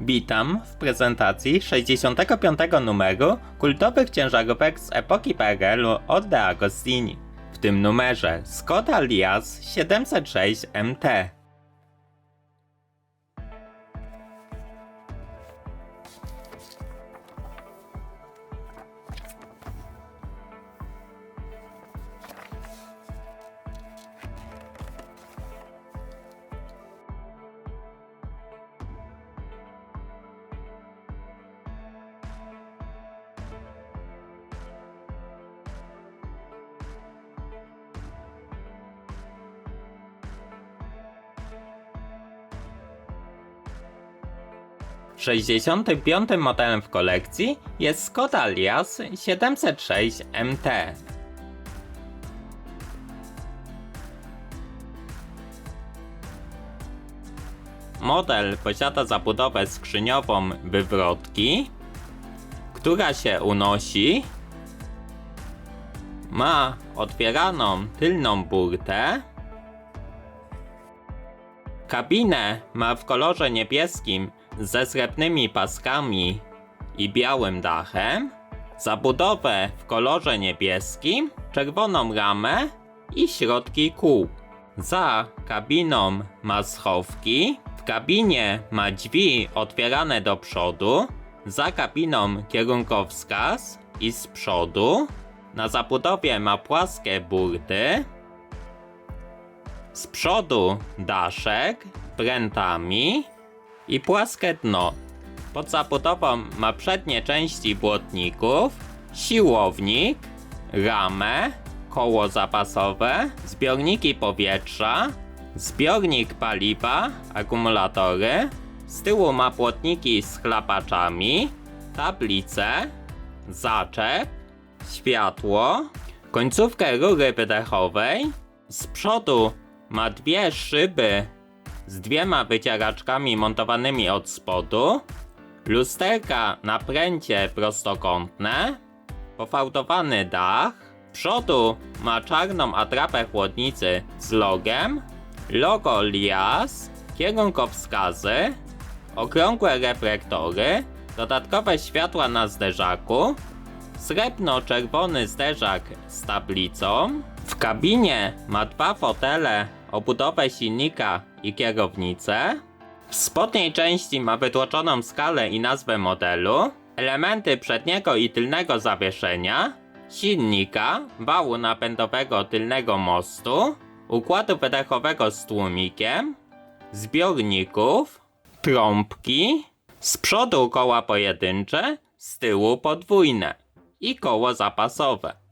Witam w prezentacji 65. numeru kultowych ciężarówek z epoki PRL-u od De Agostini. W tym numerze Skoda Liaz 706 MT. Sześćdziesiątym modelem w kolekcji jest Skoda Liaz 706 MT. Model posiada zabudowę skrzyniową wywrotki, która się unosi, ma otwieraną tylną burtę, Kabinę ma w kolorze niebieskim ze srebrnymi paskami i białym dachem, zabudowę w kolorze niebieskim, czerwoną ramę i środki kół. Za kabiną ma schowki, w kabinie ma drzwi otwierane do przodu, za kabiną kierunkowskaz i z przodu, na zabudowie ma płaskie burty, z przodu daszek, prętami i płaskie dno. Pod zabudową ma przednie części błotników, siłownik, ramę, koło zapasowe, zbiorniki powietrza, zbiornik paliwa, akumulatory. Z tyłu ma płotniki z chlapaczami, tablice, zaczep, światło, końcówkę rury wydechowej. Z przodu ma dwie szyby z dwiema wycieraczkami montowanymi od spodu, lusterka na pręcie prostokątne, pofałdowany dach, przodu ma czarną atrapę chłodnicy z logiem, logo Lias, kierunkowskazy, okrągłe reflektory, dodatkowe światła na zderzaku, srebrno-czerwony zderzak z tablicą. W kabinie ma dwa fotele, obudowę silnika i kierownicę. W spodniej części ma wytłoczoną skalę i nazwę modelu, elementy przedniego i tylnego zawieszenia, silnika, wału napędowego tylnego mostu, układu wydechowego z tłumikiem, zbiorników, trąbki, z przodu koła pojedyncze, z tyłu podwójne i koło zapasowe.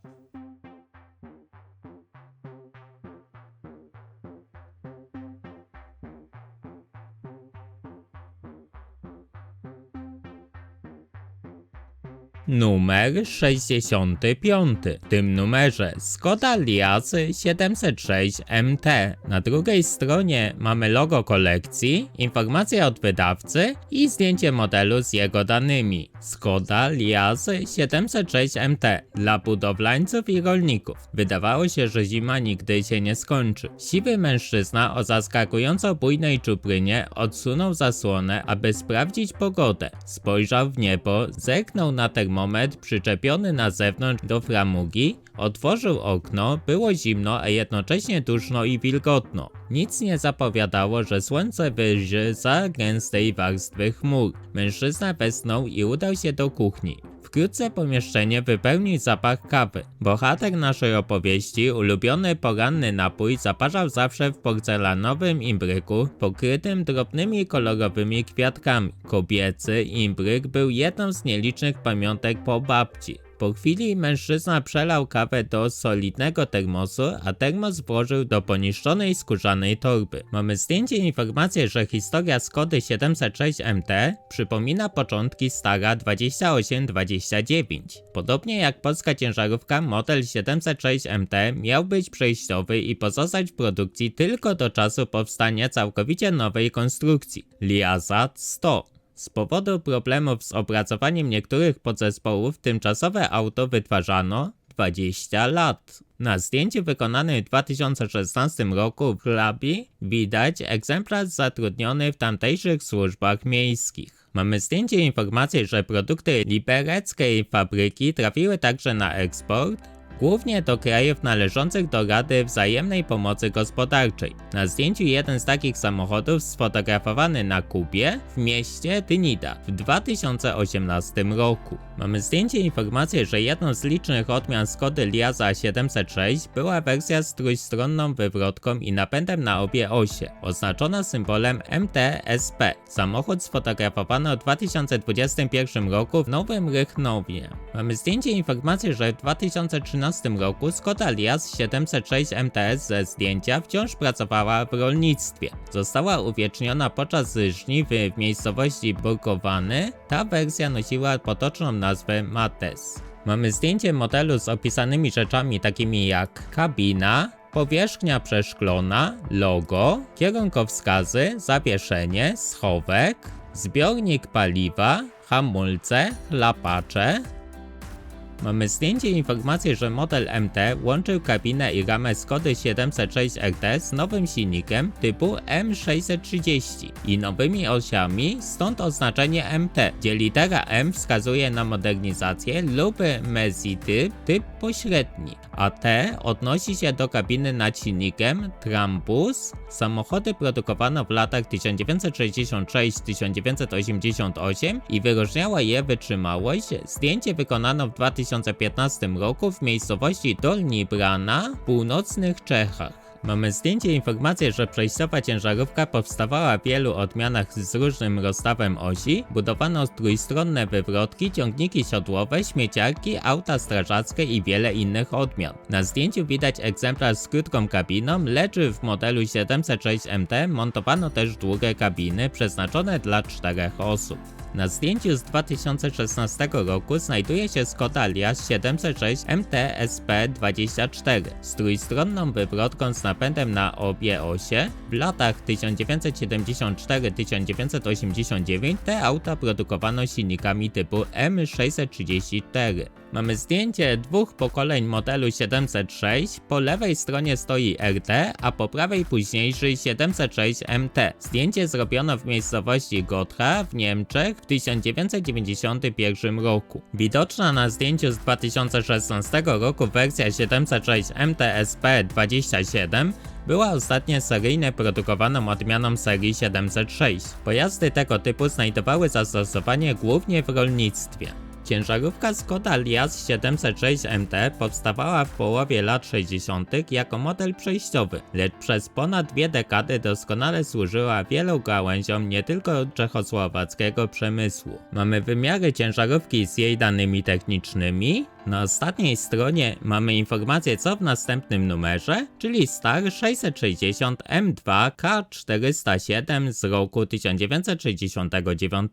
Numer 65. W tym numerze Skoda Liaz 706 MT. Na drugiej stronie mamy logo kolekcji, informacje od wydawcy i zdjęcie modelu z jego danymi. Skoda Liaz 706 MT dla budowlańców i rolników. Wydawało się, że zima nigdy się nie skończy. Siwy mężczyzna o zaskakująco bujnej czuprynie odsunął zasłonę, aby sprawdzić pogodę. Spojrzał w niebo, zerknął na termometr przyczepiony na zewnątrz do framugi, otworzył okno, było zimno, a jednocześnie duszno i wilgotno. Nic nie zapowiadało, że słońce wyjrzy za gęstej warstwy chmur. Mężczyzna westchnął i udał się do kuchni. Wkrótce pomieszczenie wypełnił zapach kawy. Bohater naszej opowieści, ulubiony poranny napój, zaparzał zawsze w porcelanowym imbryku pokrytym drobnymi kolorowymi kwiatkami. Kobiecy imbryk był jedną z nielicznych pamiątek po babci. Po chwili mężczyzna przelał kawę do solidnego termosu, a termos włożył do poniszczonej skórzanej torby. Mamy zdjęcie i informację, że historia Skody 706 MT przypomina początki Stara 2829. Podobnie jak polska ciężarówka, model 706 MT miał być przejściowy i pozostać w produkcji tylko do czasu powstania całkowicie nowej konstrukcji Liazat 100. Z powodu problemów z opracowaniem niektórych podzespołów tymczasowe auto wytwarzano 20 lat. Na zdjęciu wykonanym w 2016 roku w Hlabi widać egzemplarz zatrudniony w tamtejszych służbach miejskich. Mamy zdjęcie i informację, że produkty libereckiej fabryki trafiły także na eksport, głównie do krajów należących do Rady Wzajemnej Pomocy Gospodarczej. Na zdjęciu jeden z takich samochodów sfotografowany na Kubie w mieście Tynida w 2018 roku. Mamy zdjęcie informację, że jedną z licznych odmian Skody Liaza 706 była wersja z trójstronną wywrotką i napędem na obie osie, oznaczona symbolem MTSP. Samochód sfotografowano w 2021 roku w Nowym Rychnowie. Mamy zdjęcie informację, że w 2013 roku Skoda Liaz 706 MTS ze zdjęcia wciąż pracowała w rolnictwie. Została uwieczniona podczas żniw w miejscowości Burkowany. Ta wersja nosiła potoczną nazwę Mates. Mamy zdjęcie modelu z opisanymi rzeczami takimi jak kabina, powierzchnia przeszklona, logo, kierunkowskazy, zawieszenie, schowek, zbiornik paliwa, hamulce, chlapacze, Mamy zdjęcie i informację, że model MT łączył kabinę i ramę Skody 706 RT z nowym silnikiem typu M630 i nowymi osiami, stąd oznaczenie MT, gdzie litera M wskazuje na modernizację lub Mezi typ, typ pośredni, a T odnosi się do kabiny nad silnikiem Trambus. Samochody produkowano w latach 1966-1988 i wyróżniała je wytrzymałość. Zdjęcie wykonano w 2000 2015 roku w miejscowości Dolni Brana w północnych Czechach. Mamy zdjęcie informację, że przejściowa ciężarówka powstawała w wielu odmianach z różnym rozstawem osi, budowano trójstronne wywrotki, ciągniki siodłowe, śmieciarki, auta strażackie i wiele innych odmian. Na zdjęciu widać egzemplarz z krótką kabiną, lecz w modelu 706 MT montowano też długie kabiny przeznaczone dla czterech osób. Na zdjęciu z 2016 roku znajduje się Skoda Liaz 706 MTSP24 z trójstronną wywrotką z napędem na obie osie. W latach 1974-1989 te auta produkowano silnikami typu M634. Mamy zdjęcie dwóch pokoleń modelu 706. Po lewej stronie stoi RT, a po prawej późniejszy 706 MT. Zdjęcie zrobiono w miejscowości Gotha w Niemczech w 1991 roku. Widoczna na zdjęciu z 2016 roku wersja 706 MTSP 27 była ostatnio seryjnie produkowaną odmianą serii 706. Pojazdy tego typu znajdowały zastosowanie głównie w rolnictwie. Ciężarówka Skoda Liaz 706 MT powstawała w połowie lat 60. jako model przejściowy, lecz przez ponad dwie dekady doskonale służyła wielu gałęziom nie tylko czechosłowackiego przemysłu. Mamy wymiary ciężarówki z jej danymi technicznymi. Na ostatniej stronie mamy informację co w następnym numerze, czyli Star 660 M2 K407 z roku 1969.